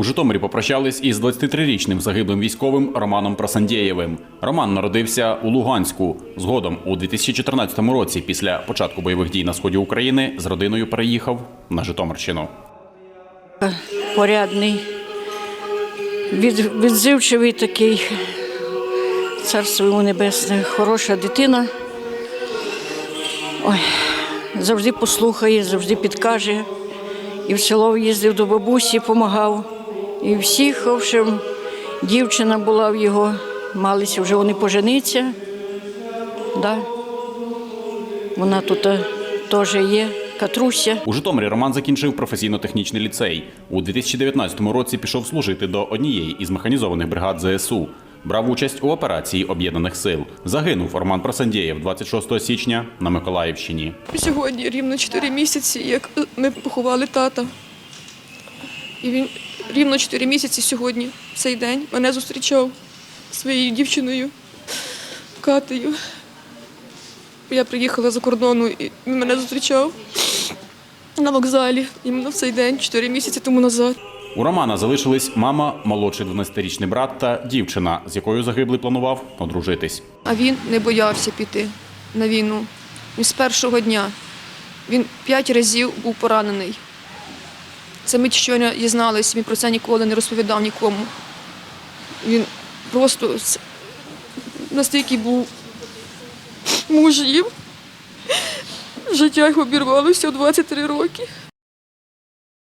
У Житомирі попрощались із 23-річним загиблим військовим Романом Просандєєвим. Роман народився у Луганську. Згодом у 2014 році, після початку бойових дій на сході України, з родиною переїхав на Житомирщину. порядний, від, відзивчивий такий, царство йому небесне, хороша дитина. Ой, завжди послухає, завжди підкаже. І в село їздив до бабусі, допомагав. І всіх, в общем, дівчина була в його, малися вже вони пожениться. Да. Вона тут е, теж є, Катруся. У Житомирі Роман закінчив професійно-технічний ліцей. У 2019 році пішов служити до однієї із механізованих бригад ЗСУ. Брав участь у операції об'єднаних сил. Загинув Роман Просандєєв 26 січня на Миколаївщині. Сьогодні рівно 4 місяці, як ми поховали тата. І він рівно 4 місяці сьогодні, цей день, мене зустрічав своєю дівчиною Катею. Я приїхала за кордону і він мене зустрічав на вокзалі іменно в цей день, 4 місяці тому назад. У Романа залишились мама, молодший 12-річний брат та дівчина, з якою загиблий планував одружитись. А він не боявся піти на війну. Він з першого дня. Він п'ять разів був поранений. Це ми щойно дізналися, він про це ніколи не розповідав нікому. Він просто настільки був мужів. Життя його обірвалося у 23 роки.